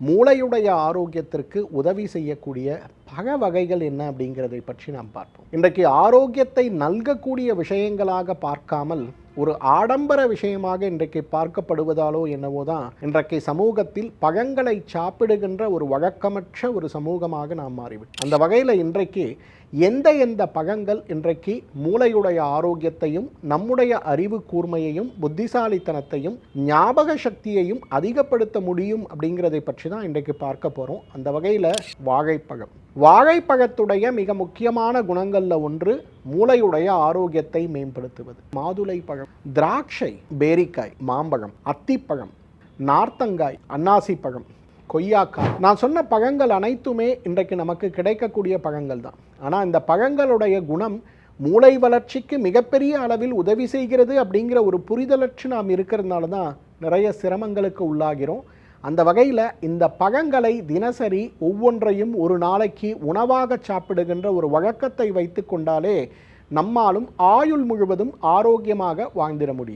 மூளையுடைய ஆரோக்கியத்திற்கு உதவி செய்யக்கூடிய பக வகைகள் என்ன அப்படிங்கிறதை பற்றி நாம் பார்ப்போம். இன்றைக்கு ஆரோக்கியத்தை நல்கக்கூடிய விஷயங்களாக பார்க்காமல் ஒரு ஆடம்பர விஷயமாக இன்றைக்கு பார்க்கப்படுவதாலோ என்னவோ தான் இன்றைக்கு சமூகத்தில் பழங்களை சாப்பிடுகின்ற ஒரு வழக்கமற்ற ஒரு சமூகமாக நாம் மாறிவிட்டோம். அந்த வகையில் இன்றைக்கு எந்த எந்த பழங்கள் இன்றைக்கு மூளையுடைய ஆரோக்கியத்தையும் நம்முடைய அறிவு கூர்மையையும் புத்திசாலித்தனத்தையும் ஞாபக சக்தியையும் அதிகப்படுத்த முடியும் அப்படிங்கிறதை பற்றி தான் இன்றைக்கு பார்க்க போகிறோம் அந்த வகையில் வாழைப்பழம். வாழைப்பழத்துடைய மிக முக்கியமான குணங்களில் ஒன்று மூளையுடைய ஆரோக்கியத்தை மேம்படுத்துவது. மாதுளை பழம் திராட்சை பேரிக்காய் மாம்பழம் அத்திப்பழம் நார்த்தங்காய் அன்னாசி பழம் கொய்யாக்காய். நான் சொன்ன பழங்கள் அனைத்துமே இன்றைக்கு நமக்கு கிடைக்கக்கூடிய பழங்கள் தான். ஆனால் இந்த பழங்களுடைய குணம் மூளை வளர்ச்சிக்கு மிகப்பெரிய அளவில் உதவி செய்கிறது அப்படிங்கிற ஒரு புரிதலற்று நாம் இருக்கிறதுனால தான் நிறைய சிரமங்களுக்கு உள்ளாகிறோம். அந்த வகையில் இந்த பழங்களை தினசரி ஒவ்வொன்றையும் ஒரு நாளைக்கு உணவாக சாப்பிடுகின்ற ஒரு வழக்கத்தை வைத்து கொண்டாலே நம்மாலும் ஆயுள் முழுவதும் ஆரோக்கியமாக வாழ்ந்திட முடியும்.